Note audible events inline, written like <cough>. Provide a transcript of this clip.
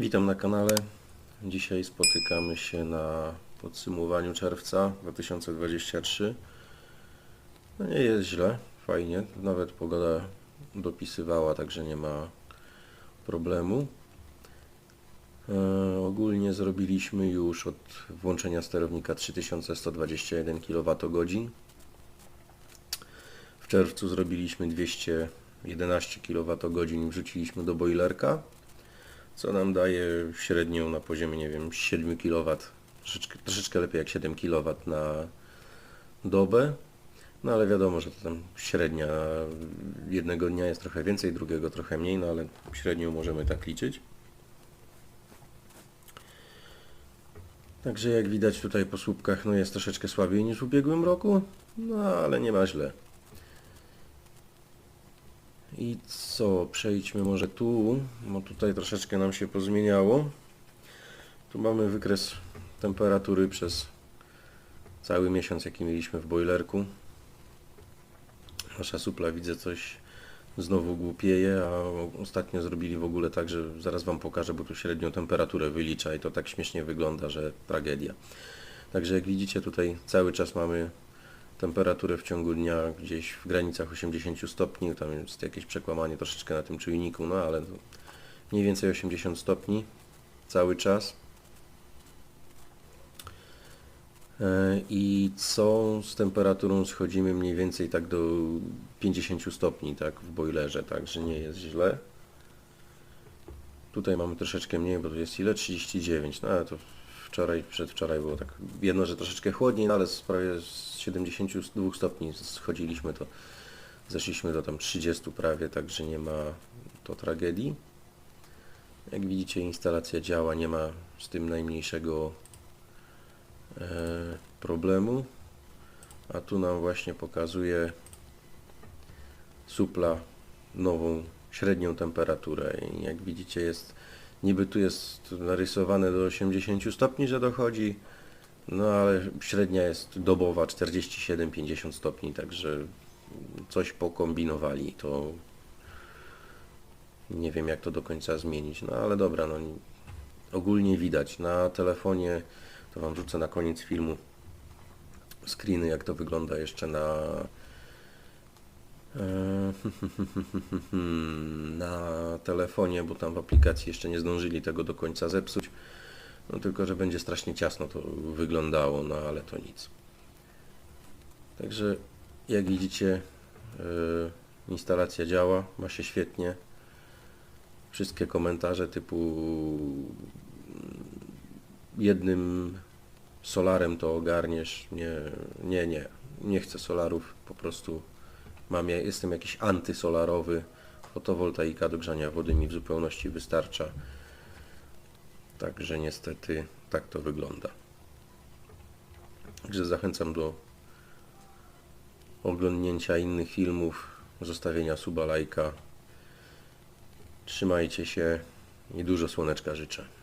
Witam na kanale. Dzisiaj spotykamy się na podsumowaniu czerwca 2023. No nie jest źle, fajnie. Nawet pogoda dopisywała, także nie ma problemu. E, ogólnie zrobiliśmy już od włączenia sterownika 3121 kWh. W czerwcu zrobiliśmy 211 kWh, wrzuciliśmy do boilerka co nam daje średnią na poziomie, nie wiem, 7 kW, troszeczkę, troszeczkę lepiej jak 7 kW na dobę. No ale wiadomo, że to tam średnia jednego dnia jest trochę więcej, drugiego trochę mniej, no ale średnią możemy tak liczyć. Także jak widać tutaj po słupkach, no jest troszeczkę słabiej niż w ubiegłym roku, no ale nie ma źle. I co, przejdźmy może tu, bo tutaj troszeczkę nam się pozmieniało. Tu mamy wykres temperatury przez cały miesiąc, jaki mieliśmy w boilerku. Nasza supla widzę coś znowu głupieje, a ostatnio zrobili w ogóle tak, że zaraz Wam pokażę, bo tu średnią temperaturę wylicza i to tak śmiesznie wygląda, że tragedia. Także jak widzicie tutaj cały czas mamy temperaturę w ciągu dnia gdzieś w granicach 80 stopni, tam jest jakieś przekłamanie troszeczkę na tym czujniku, no ale mniej więcej 80 stopni cały czas. E, I co z temperaturą schodzimy mniej więcej tak do 50 stopni, tak, w boilerze, także nie jest źle. Tutaj mamy troszeczkę mniej, bo tu jest ile? 39, no ale to wczoraj, przedwczoraj było tak, jedno, że troszeczkę chłodniej, no ale z prawie z 72 stopni schodziliśmy, to zeszliśmy do tam 30 prawie, także nie ma to tragedii. Jak widzicie instalacja działa, nie ma z tym najmniejszego e, problemu. A tu nam właśnie pokazuje supla nową średnią temperaturę i jak widzicie jest niby tu jest narysowane do 80 stopni, że dochodzi no ale średnia jest dobowa 47-50 stopni, także coś pokombinowali, to nie wiem jak to do końca zmienić, no ale dobra, no ogólnie widać. Na telefonie, to Wam wrzucę na koniec filmu screeny jak to wygląda jeszcze na <laughs> na telefonie, bo tam w aplikacji jeszcze nie zdążyli tego do końca zepsuć. No tylko, że będzie strasznie ciasno to wyglądało, no ale to nic. Także jak widzicie yy, instalacja działa, ma się świetnie. Wszystkie komentarze typu mm, jednym solarem to ogarniesz. Nie, nie, nie. Nie chcę solarów, po prostu mam, jestem jakiś antysolarowy. Fotowoltaika do grzania wody mi w zupełności wystarcza. Także niestety tak to wygląda. Także zachęcam do oglądnięcia innych filmów, zostawienia suba lajka. Trzymajcie się i dużo słoneczka życzę.